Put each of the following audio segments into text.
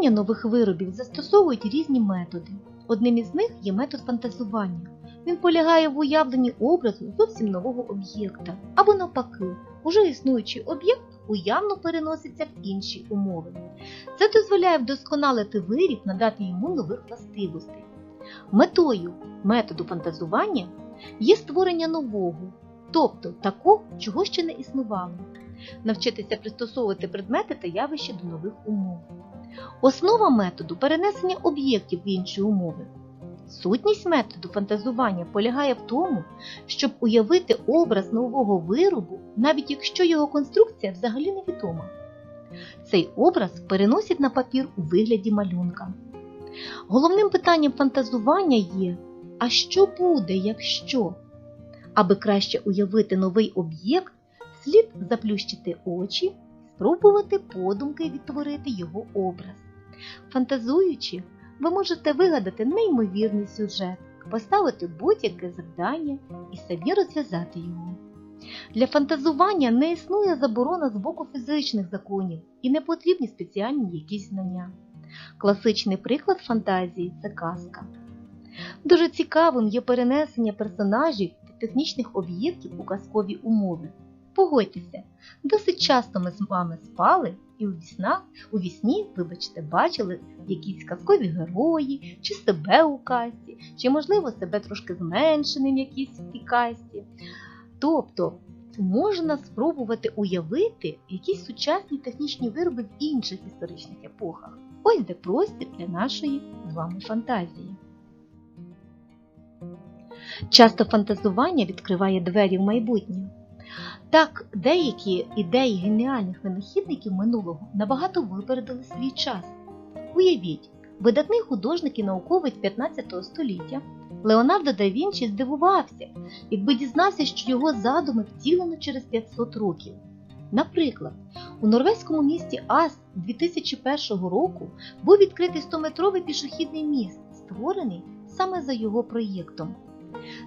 створення нових виробів застосовують різні методи. Одним із них є метод фантазування. Він полягає в уявленні образу зовсім нового об'єкта, або навпаки, уже існуючий об'єкт уявно переноситься в інші умови. Це дозволяє вдосконалити виріб, надати йому нових властивостей. Метою методу фантазування є створення нового, тобто такого, чого ще не існувало, навчитися пристосовувати предмети та явища до нових умов. Основа методу перенесення об'єктів в інші умови. Сутність методу фантазування полягає в тому, щоб уявити образ нового виробу, навіть якщо його конструкція взагалі невідома. Цей образ переносять на папір у вигляді малюнка. Головним питанням фантазування є: а що буде, якщо? Аби краще уявити новий об'єкт, слід заплющити очі спробувати подумки відтворити його образ. Фантазуючи, ви можете вигадати неймовірний сюжет, поставити будь-яке завдання і самі розв'язати його. Для фантазування не існує заборона з боку фізичних законів і не потрібні спеціальні якісь знання. Класичний приклад фантазії це казка. Дуже цікавим є перенесення персонажів та технічних об'єктів у казкові умови. Погодьтеся, досить часто ми з вами спали і у віснах, у вісні, вибачте, бачили якісь казкові герої, чи себе у казці, чи, можливо, себе трошки зменшеним в якійсь казці. Тобто можна спробувати уявити якісь сучасні технічні вироби в інших історичних епохах. Ось де простір для нашої з вами фантазії. Часто фантазування відкриває двері в майбутнє. Так, деякі ідеї геніальних винахідників минулого набагато випередили свій час. Уявіть, видатний художник і науковець 15 століття Леонардо да Вінчі здивувався, якби дізнався, що його задуми втілено через 500 років. Наприклад, у норвезькому місті Ас 2001 року був відкритий 100-метровий пішохідний міст, створений саме за його проєктом.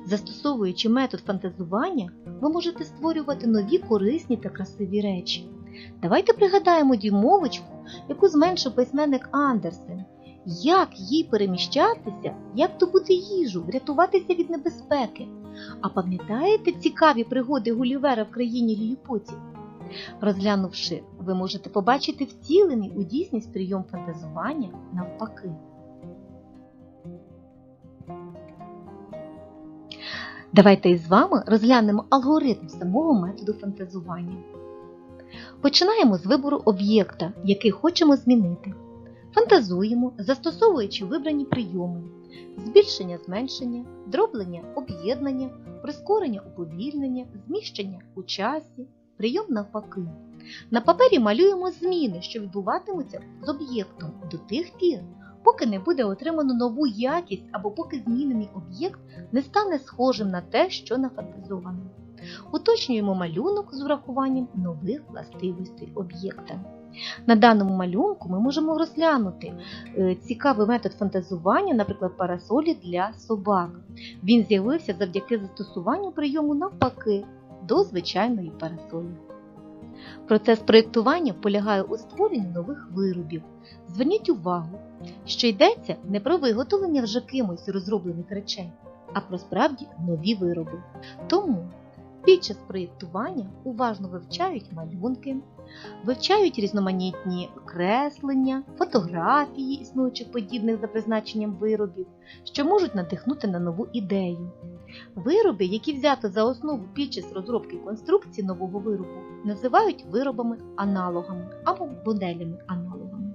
Застосовуючи метод фантазування, ви можете створювати нові корисні та красиві речі. Давайте пригадаємо дюймовочку, яку зменшив письменник Андерсен. Як їй переміщатися, як добути їжу, врятуватися від небезпеки. А пам'ятаєте цікаві пригоди Гулівера в країні ліліпутів? Розглянувши, ви можете побачити втілений у дійсність прийом фантазування навпаки. Давайте із вами розглянемо алгоритм самого методу фантазування. Починаємо з вибору об'єкта, який хочемо змінити. Фантазуємо, застосовуючи вибрані прийоми: збільшення зменшення, дроблення об'єднання, прискорення уповільнення, зміщення у часі, прийом навпаки. На папері малюємо зміни, що відбуватимуться з об'єктом до тих пір, поки не буде отримано нову якість або поки змінений об'єкт не стане схожим на те, що нафантазовано. Уточнюємо малюнок з врахуванням нових властивостей об'єкта. На даному малюнку ми можемо розглянути е, цікавий метод фантазування, наприклад, парасолі для собак. Він з'явився завдяки застосуванню прийому навпаки до звичайної парасолі. Процес проєктування полягає у створенні нових виробів. Зверніть увагу, що йдеться не про виготовлення вже кимось розроблених речей, а про справді нові вироби. Тому під час проєктування уважно вивчають малюнки, вивчають різноманітні креслення, фотографії існуючих подібних за призначенням виробів, що можуть надихнути на нову ідею. Вироби, які взято за основу під час розробки конструкції нового виробу, називають виробами-аналогами або моделями-аналогами.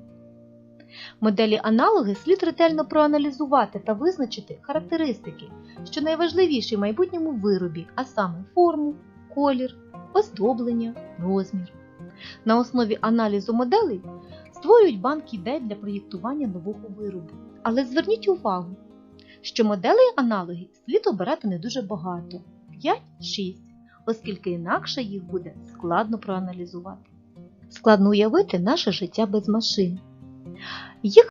Моделі-аналоги слід ретельно проаналізувати та визначити характеристики, що найважливіші в майбутньому виробі, а саме форму, колір, оздоблення, розмір. На основі аналізу моделей створюють банк ідей для проєктування нового виробу. Але зверніть увагу, що моделей аналогів слід обирати не дуже багато 5-6, оскільки інакше їх буде складно проаналізувати. Складно уявити наше життя без машин. Їх